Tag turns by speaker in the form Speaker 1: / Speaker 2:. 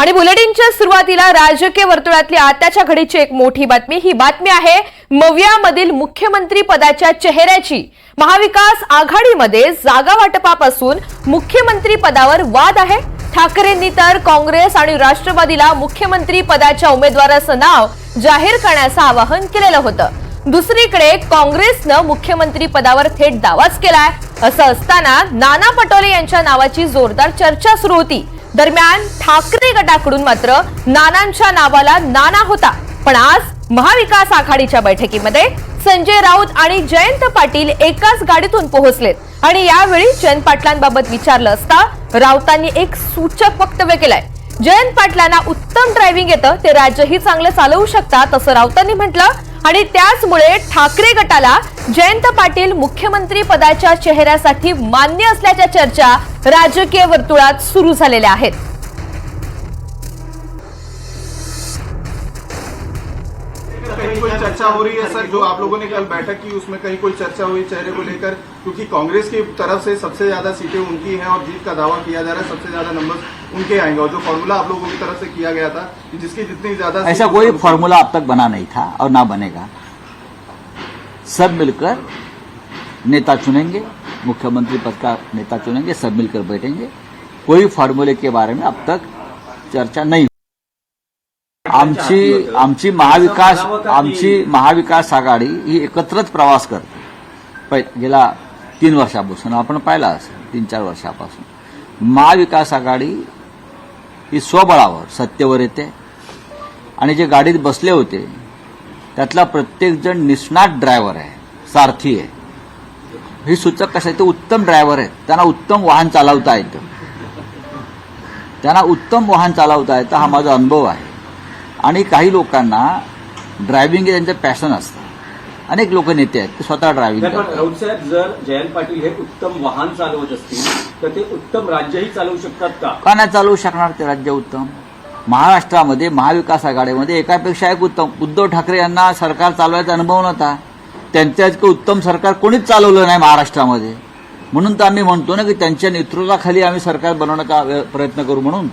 Speaker 1: आणि बुलेटिनच्या सुरुवातीला राजकीय वर्तुळातली आताच्या घडीची एक मोठी बातमी. ही बातमी आहे मवियामधील मुख्यमंत्री पदाच्या चेहऱ्याची. महाविकास आघाडीमध्ये जागा वाटपापासून मुख्यमंत्री पदावर वाद आहे. ठाकरेंनी तर काँग्रेस आणि राष्ट्रवादीला मुख्यमंत्री पदाच्या उमेदवाराचं नाव जाहीर करण्याचं आवाहन केलेलं होतं. दुसरीकडे काँग्रेसनं मुख्यमंत्री पदावर थेट दावाच केलाय. असं असताना नाना पटोले यांच्या नावाची जोरदार चर्चा सुरू होती. दरम्यान ठाकरे गटाकडून मात्र नानांच्या नावाला नाना होता. पण आज महाविकास आघाडीच्या बैठकीमध्ये संजय राऊत आणि जयंत पाटील एकाच गाडीतून पोहोचलेत. आणि यावेळी जयंत पाटलांबाबत विचारलं असता राऊतांनी एक सूचक वक्तव्य केलंय. जयंत पाटलांना उत्तम ड्रायव्हिंग येतं ते राज्यही चांगलं चालवू शकतात असं राऊतांनी म्हटलं. आणि त्याचमुळे ठाकरे गटाला जयंत पाटील मुख्यमंत्री पदाच्या चेहऱ्यासाठी मान्य असल्याच्या चर्चा राजकीय वर्तुळात सुरू झालेल्या आहेत.
Speaker 2: कहीं कोई चर्चा हो रही है सर जो आप लोगों ने कल बैठक की उसमें कहीं कोई चर्चा हुई चेहरे को लेकर? क्योंकि कांग्रेस की तरफ से सबसे ज्यादा सीटें उनकी हैं और जीत का दावा किया जा रहा है सबसे ज्यादा नंबर उनके आएंगे। और जो फॉर्मूला आप लोगों की तरफ से किया गया था कि जिसकी जितनी ज्यादा
Speaker 3: ऐसा कोई फॉर्मूला अब तक बना नहीं था और ना बनेगा। सब मिलकर नेता चुनेंगे मुख्यमंत्री पद का नेता चुनेंगे सब मिलकर बैठेंगे। कोई फॉर्मूले के बारे में अब तक चर्चा नहीं आमची आमची महाविकास आमची महाविकास आघाडी ही एकत्रच प्रवास करते. पै- गेल्या तीन वर्षापासून आपण पाहिला असेल तीन चार वर्षापासून. महाविकास आघाडी ही स्वबळावर सत्तेवर येते. आणि जे गाडीत बसले होते त्यातला प्रत्येक जण निष्णात ड्रायव्हर आहे सारथी आहे. हे सूचक कसं आहे ते उत्तम ड्रायव्हर आहेत. त्यांना उत्तम वाहन चालवता येतं. त्यांना उत्तम वाहन चालवता येतं हा माझा अनुभव आहे. आणि काही लोकांना ड्रायव्हिंग हे त्यांचं पॅशन असतं. अनेक लोक नेते आहेत ते स्वतः ड्रायव्हिंग
Speaker 4: राऊत साहेब जर जयंत पाटील हे उत्तम वाहन चालवत असतील तर ते उत्तम राज्यही चालवू शकतात का?
Speaker 3: का नाही चालवू शकणार ते राज्य उत्तम? महाराष्ट्रामध्ये महाविकास आघाडीमध्ये एकापेक्षा एक उत्तम. उद्धव ठाकरे यांना सरकार चालवायचा अनुभव नव्हता. त्यांच्या इतकं उत्तम सरकार कोणीच चालवलं नाही महाराष्ट्रामध्ये. म्हणून तर आम्ही म्हणतो ना की त्यांच्या नेतृत्वाखाली आम्ही सरकार बनवण्याचा प्रयत्न करू म्हणून.